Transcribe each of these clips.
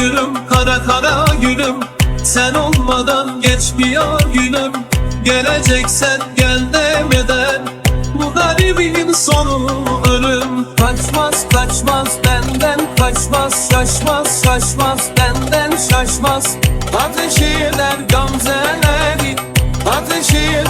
Gülüm kara kara gülüm. Sen olmadan geçmiyor günüm Geleceksen gel demeden Bu garibin sonu ölüm. Kaçmaz kaçmaz benden kaçmaz Şaşmaz şaşmaz benden şaşmaz. Ateş eder gamzeleri Ateş eder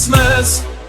Ben bitti demeden bitmez